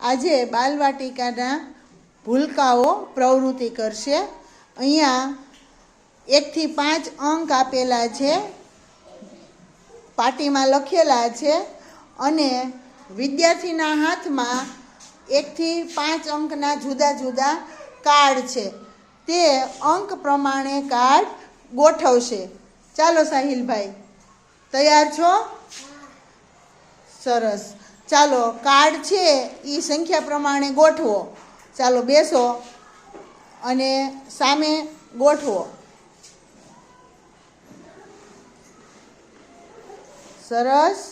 આજે બાલવાટિકાના ભૂલકાઓ પ્રવૃત્તિ કરશે. અહીંયા એકથી પાંચ અંક આપેલા છે. પાટીમાં લખેલા છે અને વિદ્યાર્થીના હાથમાં એકથી પાંચ અંકના જુદા જુદા કાર્ડ છે. તે અંક પ્રમાણે કાર્ડ ગોઠવશે. ચાલો સાહિલભાઈ, તૈયાર છો? સરસ. ચાલો કાર્ડ છે એ સંખ્યા પ્રમાણે ગોઠવો. ચાલો બેસો અને સામે ગોઠવો. સરસ.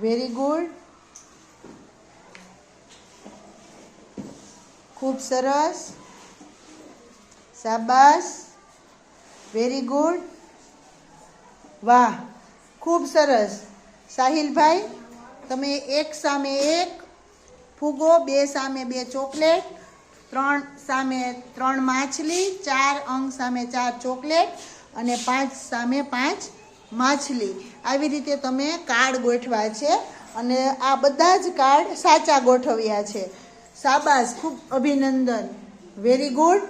વેરી ગુડ ખૂબ સરસ. શાબાશ. વેરી ગુડ વાહ, ખૂબ સરસ. સાહિલભાઈ, તમે એક સામે એક, ફૂગો, બે સામે બે ચોકલેટ, ત્રણ સામે ત્રણ માછલી, ચાર અંક સામે ચાર ચોકલેટ અને પાંચ સામે પાંચ માછલી. આવી રીતે તમે કાર્ડ ગોઠવા છે અને આ બધા જ કાર્ડ સાચા ગોઠવ્યા છે. શાબાશ, ખૂબ અભિનંદન. Very good